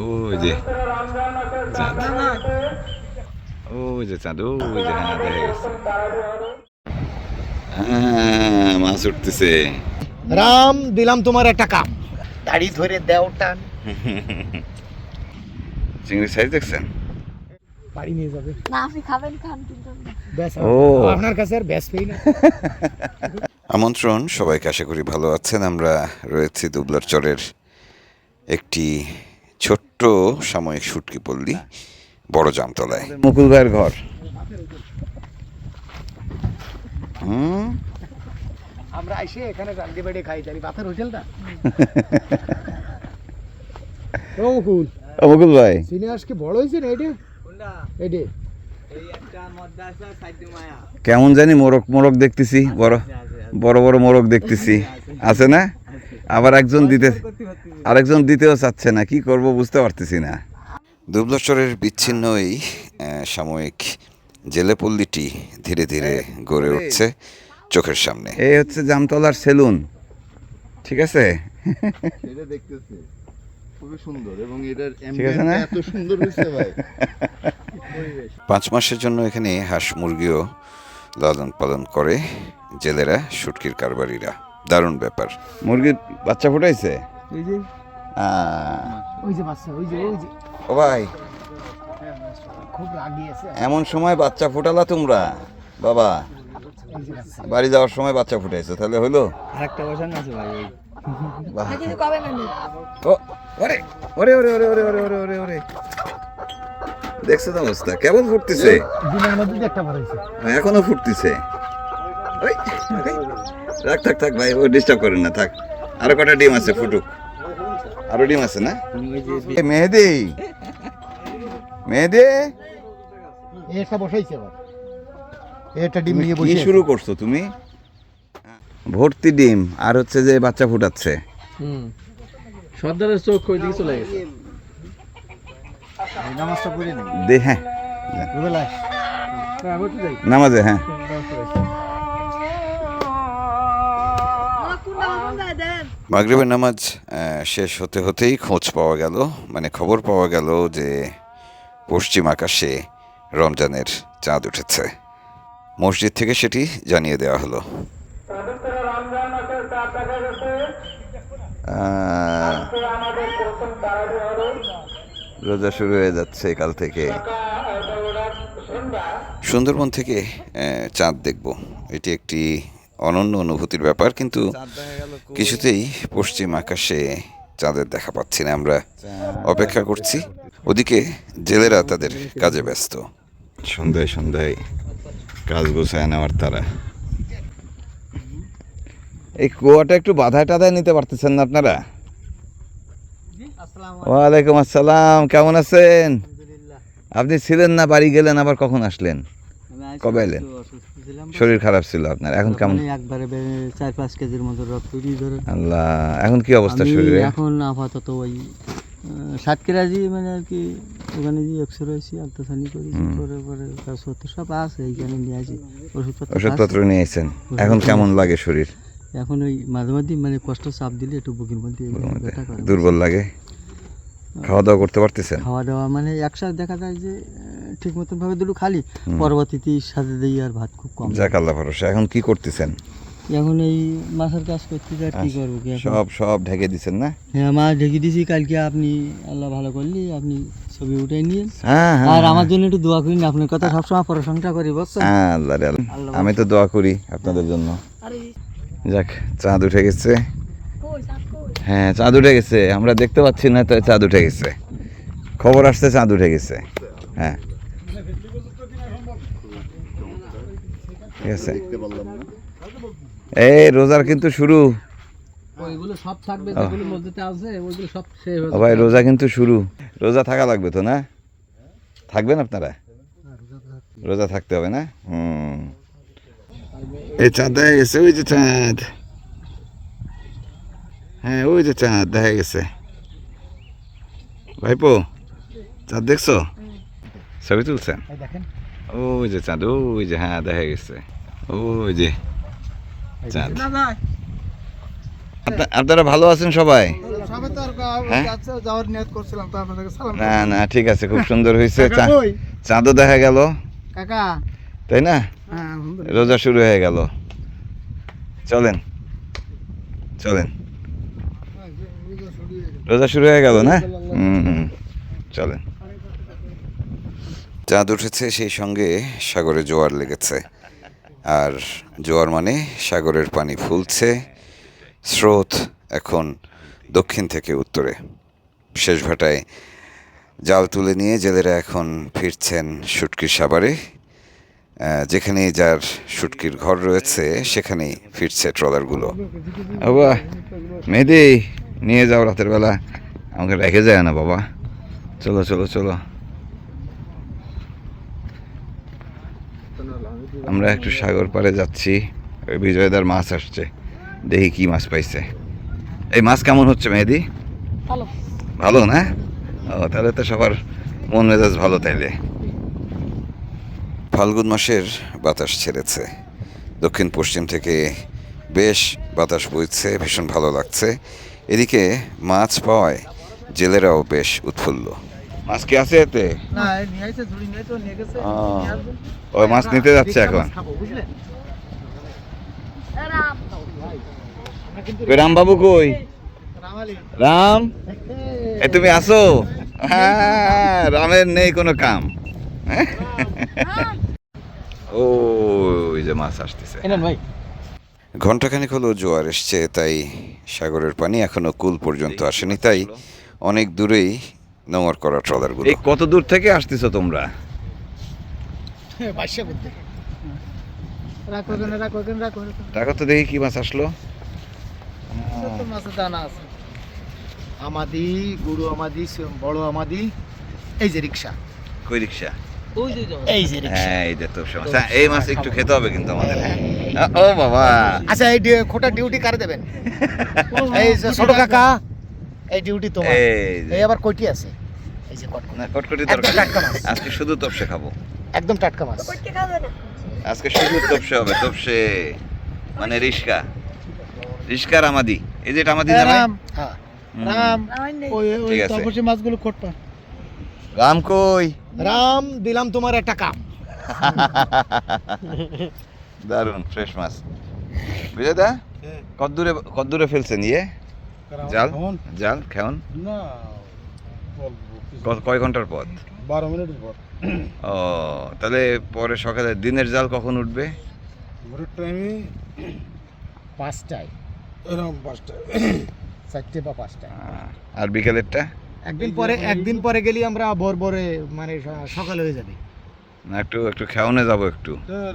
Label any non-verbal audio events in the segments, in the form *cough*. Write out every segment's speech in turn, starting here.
ওই যে চাঁদ। ওই যে চাঁদ ওই যে হ্যাঁ দেখা গেছে। হ্যাঁ মাছ উঠতেছে। রাম দিলাম তোমার একটা কাম দাড়ি ধরে দেও টান। চিংড়ি সাইজ দেখছেন? বাড়ি নিয়ে যাবে। না আপনি খাবেন খান কিন্তু ও। আপনার কাছে আর ব্যাস পেই না। আমন্ত্রণ সবাইকে আশা করি ভালো আছেন। আমরা রয়েছি দুবলার চরের একটি ছোট্ট সাময়িক সুটকি পল্লী বড় জামতলায়। মুকুল ভাইয়ের ঘর। হুম? আমরা এসে এখানে রান্দি বেড়ে খাই জানি বাতের হোটেলটা। ও কুল ও মুকুল ভাই। সিনিয়র্স কি বড় হয়েছে না এডে কেমন জানি মোরগ মোরগ দেখতেছি বড় বড় বড় মোরগ দেখতেছি। আছে না? আবার একজন দিতে আরেকজন দিতেও চাচ্ছে না কি করব বুঝতে পারতেছি না। দুবলাচরের বিচ্ছিন্ন এই আহ, সাময়িক জেলে পল্লীটি ধীরে ধীরে গড়ে উঠছে চোখের সামনে। এই হচ্ছে জামতলার সেলুন ঠিক আছে? এটা দেখতেছে খুবই সুন্দর এবং এটার না? এত সুন্দর হয়েছে ভাই। *laughs* পাঁচ মাসের জন্য এখানে হাঁস মুরগিও লালন পালন করে জেলেরা শুটকির কারবারিরা। দারুণ ব্যাপার। মুরগির বাচ্চা ফুটাইছে? আহ, ওই যে বাচ্চা ওই যে ওই যে। ও ভাই। খুব রাগি আছে। এমন সময় বাচ্চা ফুটালা তোমরা? বাবা বাড়ি যাওয়ার সময় বাচ্চা ফুটাইছো তাহলে আরেকটা বসানো আছে ভাই ও ওরে ওরে ওরে ওরে ওরে ওরে ওরে ওরে ওরে। দেখছ তো অবস্থা কেমন ফুটতেছে? দিনের মধ্যে একটা এখনও ফুটতেছে। ওই। রাখ থাক থাক ভাই ও ডিস্টার্ব করেন না থাক। আরও কটা ডিম আছে ফুটুক। আরও ডিম আছে না? মেহেদি। মেহেদি। একটা বসাইছে আবার। এই ডিম নিয়ে বসে শুরু করছ তুমি? ভর্তি ডিম আর হচ্ছে যে বাচ্চা ফুটাচ্ছে। হুম। সর্দারের চোখ ওই দিকে চলে গেছে। নামাজটা পড়ে দে হ্যাঁ। যাই। নামাজে হ্যাঁ আমার কোনটা আমার গায়ে দেন মাগরিবের নামাজ শেষ হতে হতেই খোঁজ পাওয়া গেল। মানে খবর পাওয়া গেল যে পশ্চিম আকাশে রমজানের চাঁদ উঠেছে। মসজিদ থেকে সেটি জানিয়ে দেওয়া হলো। রোজা শুরু হয়ে যাচ্ছে কাল থেকে। সুন্দরবন থেকে চাঁদ দেখব। এটি একটি অনন্য অনুভূতির ব্যাপার কিন্তু কিছুতেই পশ্চিম আকাশে চাঁদের দেখা পাচ্ছি না আমরা। অপেক্ষা করছি। ওদিকে জেলেরা তাদের কাজে ব্যস্ত। সন্ধ্যায় সন্ধ্যায় কাজ গোছায় নেওয়ার তারা। এই কুয়াটা একটু বাধায় টাধায় নিতে পারতেছেন না আপনারা? ওয়ালাইকুম আসসালাম কেমন আছেন? আপনি ছিলেন না বাড়ি গেলেন আবার কখন আসলেন? কবে এলেন? শরীর খারাপ ছিল আপনার। এখন কেমন? একবারে চার পাঁচ কেজির মতো রক্ত ধরে আল্লাহ এখন কি অবস্থা শরীরে? এখন আপাতত ওই আহ, সাতক্ষীরাজি মানে আর কি ওখানে যে এক্সরে হয়েছি আলট্রাসানি করেছি পরে পরে কাগজপত্র সব আছে এইখানে নিয়ে আসি। ওষুধপত্র ওষুধপত্র। নিয়ে এসেছেন এখন কেমন লাগে শরীর? এখন ওই মাঝে মাঝে মানে কষ্ট চাপ দিলে একটু বুকের মধ্যে দুর্বল লাগে? খাওয়া দাওয়া করতে পারতেছেন? খাওয়া দাওয়া মানে একসাথে দেখা যায় যে ঠিক মতন ভাবে দুটো খালি। পরবর্তীতে সাথে দিই আর ভাত খুব কম। যাক আল্লাহ ভরসা। এখন কি করতেছেন? এখন এই মাছের কাজ করতে যাই আর কি করব কি সব সব ঢেকে দিছেন না? হ্যাঁ মাছ ঢেকে দিয়েছি কালকে আপনি আল্লাহ ভালো করলি আপনি ছবি উঠে নিয়ে হ্যাঁ হ্যাঁ আর আমার জন্য একটু দোয়া করিনি আপনার কথা সবসময় প্রশংসা করি বুঝছেন? হ্যাঁ, আল্লাহ। আমি তো দোয়া করি আপনাদের জন্য। আরে। যাক চাঁদ উঠে গেছে। হ্যাঁ চাঁদ উঠে গেছে। আমরা দেখতে পাচ্ছি না তো চাঁদ উঠে গেছে। খবর আসছে চাঁদ উঠে গেছে। হ্যাঁ। ঠিক আছে। এই রোজার কিন্তু শুরু। সব থাকবে ও। যেগুলো মধ্যে আছে ওইগুলো সব ভাই রোজা কিন্তু শুরু। রোজা থাকা লাগবে তো না? থাকবেন আপনারা? রোজা থাকতে হবে না? হুম। এই চাঁদ গেছে ওই যে চাঁদ। হ্যাঁ ওই যে চাঁদ দেখা গেছে। ভাইপো চাঁদ দেখছ? ছবি তুলছেন? ওই যে চাঁদ ওই যে হ্যাঁ দেখা গেছে। ওই যে চাঁদ। আপনারা ভালো আছেন সবাই? হ্যাঁ? না না ঠিক আছে খুব সুন্দর হয়েছে। চাঁদও দেখা গেল। কাকা? তাই না? হ্যাঁ রোজা শুরু হয়ে গেল। চলেন। চলেন। রোজা শুরু হয়ে গেল না? হুম হুম চলেন। চাঁদ উঠেছে সেই সঙ্গে সাগরে জোয়ার লেগেছে। আর জোয়ার মানে সাগরের পানি ফুলছে স্রোত এখন দক্ষিণ থেকে উত্তরে। শেষ ভাটায় জাল তুলে নিয়ে জেলেরা এখন ফিরছেন শুটকির সাবারে যেখানে যার শুটকির ঘর রয়েছে সেখানেই ফিরছে ট্রলারগুলো। মেহেদি নিয়ে যাও রাতের বেলা। আমাকে রেখে যায় না বাবা। চলো চলো চলো। আমরা একটু সাগর পাড়ে যাচ্ছি। ওই বিজয়দার মাছ আসছে। দেখি কি মাছ পাইছে। এই মাছ কেমন হচ্ছে মেহেদি? ভালো। ভালো না? ও তাহলে তো সবার মন মেজাজ ভালো তাইলে। ফাল্গুন মাসের বাতাস ছেড়েছে। দক্ষিণ পশ্চিম থেকে বেশ বাতাস বইছে ভীষণ ভালো লাগছে। এদিকে মাছ পাওয়ায় জেলেরাও বেশ উৎফুল্ল। মাছ কি আছে এতে। ওই মাছ নিতে যাচ্ছে এখন? রাম বাবু কই রাম এ তুমি আসো। হ্যাঁ রামের নেই কোনো কাম। ও ওই যে মাছ আসতেছে। ভাই। ঘন্টাখানিক হলো জোয়ার এসছে তাই সাগরের পানি এখনও কুল পর্যন্ত আসেনি তাই অনেক দূরেই নোংর করা ট্রলারগুলো কত দূর থেকে আসতেছো তোমরা? রাখো তো দেখি কি মাছ আসলো। মাছের দানা আছে। আমাদি গুরু আমাদি বড় আমাদি এই যে রিক্সা। কই রিক্সা? এই যে হ্যাঁ এই যে তোপসে হ্যাঁ, এই মাছ একটু খেতে হবে কিন্তু আমাদের। হ্যাঁ। ও বাবা। আচ্ছা এই খোটা ডিউটি কারে দেবেন? *laughs* এই যে ছোট কাকা এই ডিউটি তোমার। এই আবার আছে? এই যে কটকটি। না কটকটি একদম টাটকা আজকে শুধু তপসে খাব। একদম টাটকা মাছ। আজকে শুধু তপসে হবে তপসে। মানে রিস্কা রিস্কা রামাদি এই যে এটা আমাদি না হ্যাঁ। রাম ওই ওই ঠিক মাছগুলো খোটপা রাম কই? রাম দিলাম তোমার একটা কাম দারুণ ফ্রেশ মাছ। বুঝে দা কত দূরে কত দূরে ফেলছেন ইয়ে? জাল? জাল খেউন না কয় ঘণ্টার পথ? বারো মিনিটের পর ও তাহলে পরে সকালে দিনের জাল কখন উঠবে? ভোরের টাইমে পাঁচটায়। এরকম পাঁচটা চারটে বা পাঁচটায়। আর বিকেলেরটা? একদিন পরে একদিন পরে গেলি আমরা ভোর ভোরে মানে সকাল হয়ে যাবে। না একটু একটু খেউনে যাব একটু।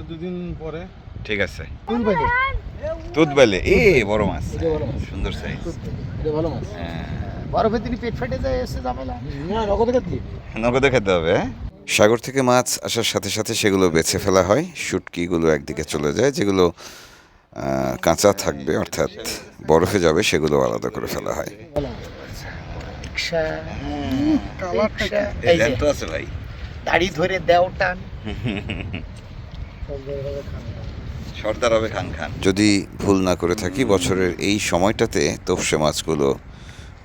দুদিন পরে। ঠিক আছে। তুত বেলে এ বড় মাছ। সুন্দর সাইজ এটা ভালো মাছ। হ্যাঁ। বরফের দিনই পেট ফেটে যায় এসে ঝামেলা। না নগদ খেতে নগদে খেতে হবে হ্যাঁ? সাগর থেকে মাছ আসার সাথে সাথে সেগুলো বেছে ফেলা হয়। শুটকিগুলো একদিকে চলে যায় যেগুলো কাঁচা থাকবে অর্থাৎ বরফে যাবে সেগুলো আলাদা করে ফেলা হয়। রিক্সা রিক্সা, এই যে ভাই। দাড়ি ধরে দেও টান। সর্দার হবে খান খান। যদি ভুল না করে থাকি বছরের এই সময়টাতে তোপসে মাছগুলো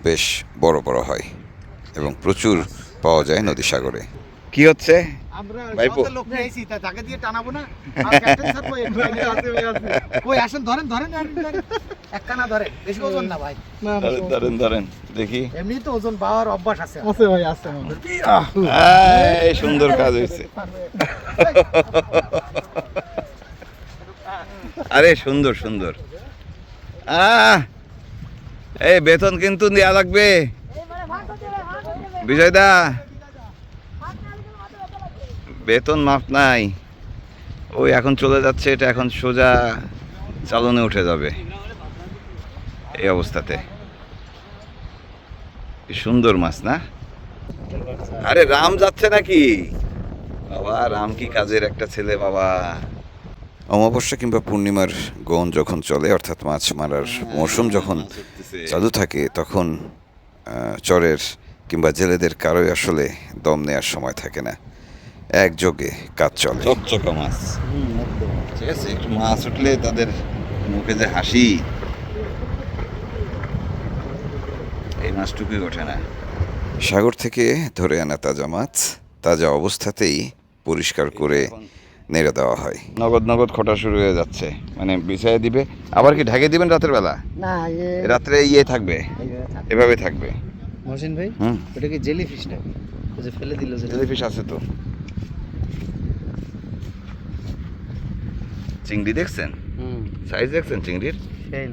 বেশ বড় বড় হয় এবং প্রচুর পাওয়া যায় নদী সাগরে। কি হচ্ছে? ভাইপো। সব লোক নিয়েছি তা তাকে দিয়ে টানাবো না। আর *laughs* ক্যাপ্টেন স্যার কই? একটু এগিয়ে আসে, এগিয়ে আসে। কই আসেন ধরেন ধরেন ধরেন, ধরেন। একখানা ধরেন বেশি ওজন না ভাই। ধরেন ধরেন ধরেন দেখি। এমনি তো ওজন পাওয়ার অভ্যাস আছে। আছে ভাই আছে এই সুন্দর কাজ হয়েছে। আরে সুন্দর সুন্দর। আহ এই বেতন কিন্তু দেওয়া লাগবে। বিজয় মানে ভাগ হতে হবে ভাগ হতে হবে বিজয়দা ভাগ না হলে মাথা ব্যথা লাগবে বেতন মাপ নাই। ওই এখন চলে যাচ্ছে এটা এখন সোজা চালনে উঠে যাবে এই অবস্থাতে। সুন্দর মাছ না? আরে রাম যাচ্ছে নাকি? বাবা রাম কি কাজের একটা ছেলে বাবা। অমাবস্যা কিংবা পূর্ণিমার গন যখন চলে অর্থাৎ মাছ মারার মৌসুম যখন চালু থাকে তখন চরের কিংবা জেলেদের কারোই আসলে দম নেওয়ার সময় থাকে না। একযোগে কাজ চলে। চকচকা মাছ। ঠিক আছে একটু মাছ উঠলে তাদের মুখে যে হাসি। এই মাছটুকুই ওঠে না। সাগর থেকে ধরে আনা তাজা মাছ তাজা অবস্থাতেই পরিষ্কার করে নেড়ে দেওয়া হয়। নগদ নগদ খোটা শুরু হয়ে যাচ্ছে। মানে বিছাইয়ে দিবে। আবার কি ঢাকে দিবেন রাতের বেলা? না রাত্রে ইয়ে থাকবে। এভাবে থাকবে। মহসিন ভাই ওটা কি জেলি ফিশ না ফেলে দিল জেলিফিশ আছে তো। চিংড়ি দেখছেন? সাইজ দেখছেন চিংড়ির? সেই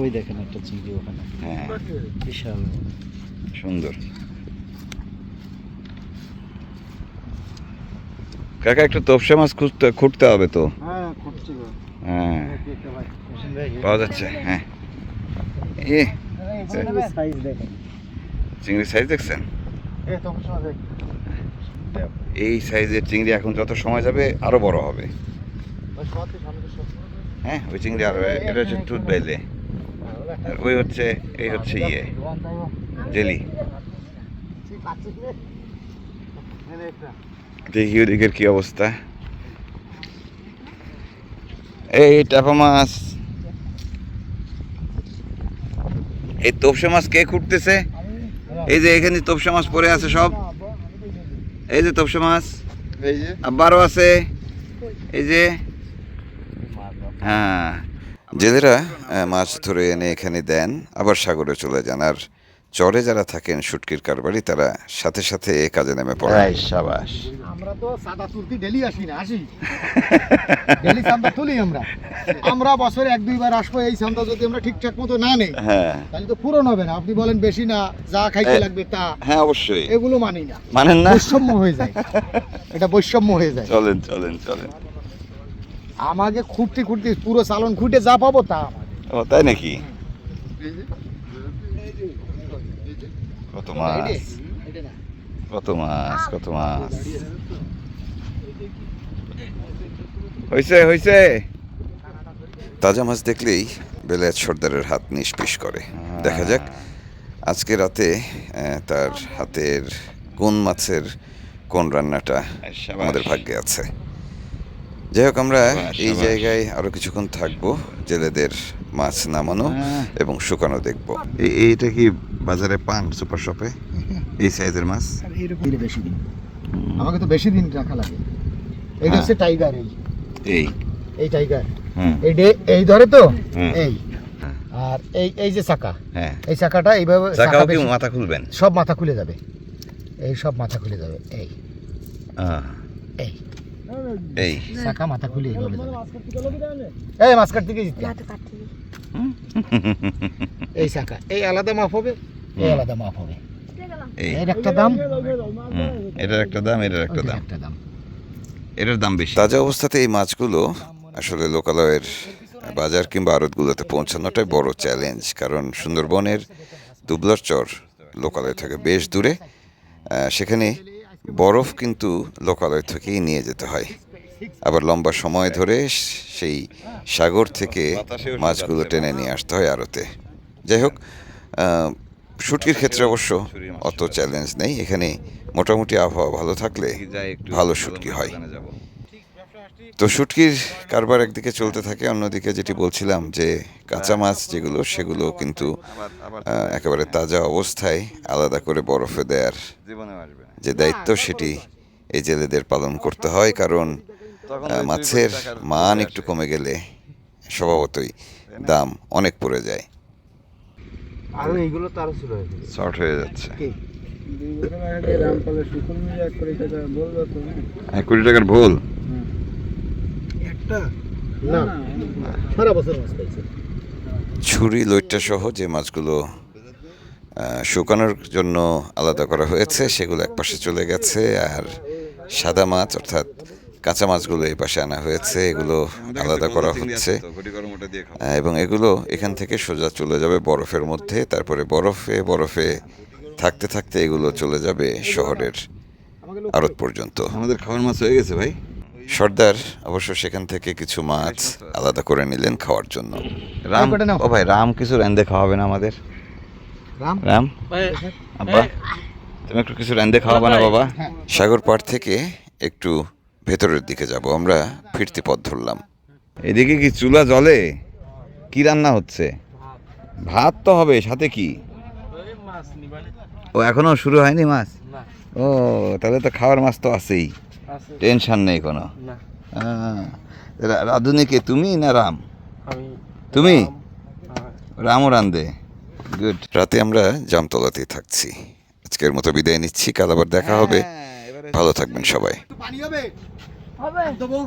ওই দেখেন একটা চিংড়ি ওখানে। হ্যাঁ। বিশাল। সুন্দর। কাকা একটু তপসে মাছ খুঁজতে খুঁটতে হবে তো? হ্যাঁ হ্যাঁ। পাওয়া যাচ্ছে হ্যাঁ। এ সাইজ দেখেন। চিংড়ির সাইজ দেখছেন? এই সাইজের চিংড়ি এখন যত সময় যাবে আরও বড় হবে। হ্যাঁ ওই চিংড়ি আরও এটা হচ্ছে টুথ বেলে আর ওই হচ্ছে এই হচ্ছে ইয়ে জেলি দেখি ওদিকের কি অবস্থা। এই টাপা মাছ। এই তোপসে মাছ কে খুঁটতেছে এই যে এখানে তপসা মাছ পরে আছে সব। এই যে তপসা মাছ। আবারও আছে। এই যে। হ্যাঁ। জেলেরা মাছ ধরে এনে এখানে দেন আবার সাগরে চলে যান। আর চরে যারা থাকেন শুটকির কারবারি তারা সাথে সাথে এ কাজে নেমে পড়ে সাবাস। আমরা তো সাদা তুলতি ডেলি আসি না আসি। ডেলি চান্দা তুলি আমরা। আমরা বছরে এক দুইবার আসব এই চান্দা যদি আমরা ঠিকঠাক মতো না নেই হ্যাঁ। তাহলে তো পূরণ হবে না। আপনি বলেন বেশি না যা খাইতে লাগবে তা। হ্যাঁ অবশ্যই। এগুলো মানি না। মানেন না? বৈষম্য হয়ে যায়। এটা বৈষম্য হয়ে যায়। চলেন চলেন চলেন। আমাকে খুঁটতে খুঁটতে পুরো চালন খুঁটে যা পাবো তা। ও তাই নাকি? কত মাছ? কত মাছ কত মাছ? হইছে হইছে। তাজা মাছ দেখলেই বেলায়েত সর্দারের হাত নিষ্পিস করে। দেখা যাক আজকে রাতে তার হাতের কোন মাছের কোন রান্নাটা আমাদের ভাগ্যে আছে। যাই হোক আমরা এই জায়গায় আরও কিছুক্ষণ থাকব। জেলেদের মাছ নামানো এবং শুকানো দেখব। এইটা কি বাজারে পান সুপার শপে? এই সাইজের মাছ? বেশি দিন। আমাকে তো বেশি দিন রাখা লাগে। এইটা হচ্ছে টাইগার এই এই। এই টাইগার হুম। এই ডে- এই ধরে তো? এই। হ্যাঁ। আর এই এই যে চাকা। হ্যাঁ। এই চাকাটা এইভাবে চাকাও চাকা কি মাথা খুলবেন? সব মাথা খুলে যাবে। এই সব মাথা খুলে যাবে। এই। আহ, এই। এই। চাকা মাথা খুলে এই মাছ কাটতে গিয়ে। এই চাকা এই আলাদা মাপ হবে? এই আলাদা মাপ হবে। এর একটা দাম? এটার একটা দাম এটার একটা দাম। একটা দাম। এটার দাম বেশি। তাজা অবস্থাতে এই মাছগুলো আসলে লোকালয়ের বাজার কিংবা আড়তগুলোতে পৌঁছানোটাই বড় চ্যালেঞ্জ কারণ সুন্দরবনের দুবলার চর লোকালয় থেকে বেশ দূরে। সেখানে বরফ কিন্তু লোকালয় থেকেই নিয়ে যেতে হয়। আবার লম্বা সময় ধরে সেই সাগর থেকে মাছগুলো টেনে নিয়ে আসতে হয় আড়তে। যাই হোক শুটির শুটকির ক্ষেত্রে অবশ্য অত চ্যালেঞ্জ নেই। এখানে মোটামুটি আবহাওয়া ভালো থাকলে ভালো শুটকি হয়। তো শুটকির কারবার একদিকে চলতে থাকে অন্যদিকে যেটি বলছিলাম যে কাঁচা মাছ যেগুলো সেগুলো কিন্তু একেবারে তাজা অবস্থায় আলাদা করে বরফে দেওয়ার যে দায়িত্ব সেটি এই জেলেদের পালন করতে হয়। কারণ মাছের মান একটু কমে গেলে স্বভাবতই দাম অনেক পড়ে যায়। আরও এইগুলো তো আরও ছিল শর্ট হয়ে যাচ্ছে। এক কোটি টাকার ভুল একটা না সারা বছর মাছ পাইছে ছুরি লইট্টা সহ যে মাছগুলো শুকানোর জন্য আলাদা করা হয়েছে সেগুলো এক পাশে চলে গেছে আর সাদা মাছ অর্থাৎ কাঁচা মাছগুলো এই পাশে আনা হয়েছে এগুলো আলাদা করা হচ্ছে। এবং এগুলো এখান থেকে সোজা চলে যাবে বরফের মধ্যে তারপরে বরফে বরফে থাকতে থাকতে এগুলো চলে যাবে শহরের আড়ত পর্যন্ত। আমাদের খাবার মাছ হয়ে গেছে ভাই। সর্দার অবশ্য সেখান থেকে কিছু মাছ আলাদা করে নিলেন খাওয়ার জন্য। রাম ও ভাই রাম কিছু রেন্দে না আমাদের। রাম? রাম? আব্বা তুমি একটু কিছু রেন্দে খাওয়াবে না বাবা? সাগর পাড় থেকে একটু ভেতরের দিকে যাব আমরা ফিরতি পথ ধরলাম। এদিকে কি চুলা জলে কি রান্না হচ্ছে? ভাত তো হবে সাথে কি? ও এখনও শুরু হয়নি মাছ? ও তাহলে তো খাওয়ার মাছ তো আছেই। টেনশন নেই কোনো? রাধুনি কে তুমি না রাম? তুমি? রামও রান্ধে গুড রাতে আমরা জামতলাতেই থাকছি। আজকের মতো বিদায় নিচ্ছি। কাল আবার দেখা হবে। ভালো থাকবেন সবাই। পানি হবে? হবে। দেবো